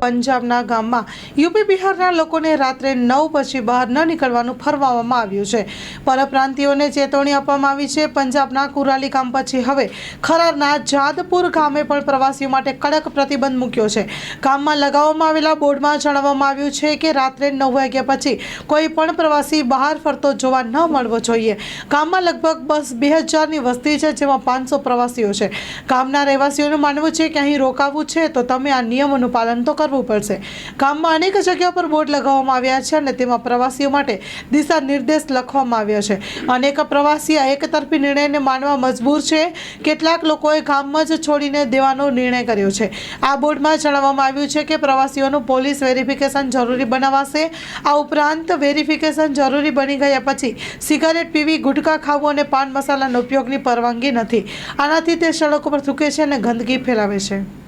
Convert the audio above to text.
પંજાબના ગામમાં યુપી બિહારના લોકોને રાત્રે નવ પછી બહાર ન નીકળવાનું ફરમાવવામાં આવ્યું છે. પરપ્રાંતિઓને ચેતવણી આપવામાં આવી છે. પંજાબના કુરાલી ગામ પછી હવે ખરારના જાદપુર ગામે પણ પ્રવાસીઓ માટે કડક પ્રતિબંધ મૂક્યો છે. ગામમાં લગાવવામાં આવેલા બોર્ડમાં જણાવવામાં આવ્યું છે કે રાત્રે નવ વાગ્યા પછી કોઈ પણ પ્રવાસી બહાર ફરતો જોવા ન મળવો જોઈએ. ગામમાં લગભગ બસ બે હજારની વસ્તી છે જેમાં પાંચસો પ્રવાસીઓ છે. ગામના રહેવાસીઓનું માનવું છે કે અહીં રોકાવું છે, તો તમે આ નિયમોનું પાલન તો કરવું પડશે. ગામમાં અનેક જગ્યા પર બોર્ડ લગાવવામાં આવ્યા છે અને તેમાં પ્રવાસીઓ માટે દિશા નિર્દેશ લખવામાં આવ્યા છે. અનેક પ્રવાસી આ એકતરફી નિર્ણયને માનવા મજબૂર છે. કેટલાક લોકોએ ગામમાં જ છોડીને દેવાનો નિર્ણય કર્યો છે. આ બોર્ડમાં જણાવવામાં આવ્યું છે કે પ્રવાસીઓનું પોલીસ વેરિફિકેશન જરૂરી બનાવાશે. આ ઉપરાંત વેરિફિકેશન જરૂરી બની ગયા પછી સિગારેટ, પીવી ગુટખા ખાવું અને પાન મસાલાનો ઉપયોગની પરવાનગી નથી. આનાથી તે સડકો પર થૂકે છે અને ગંદકી ફેલાવે છે.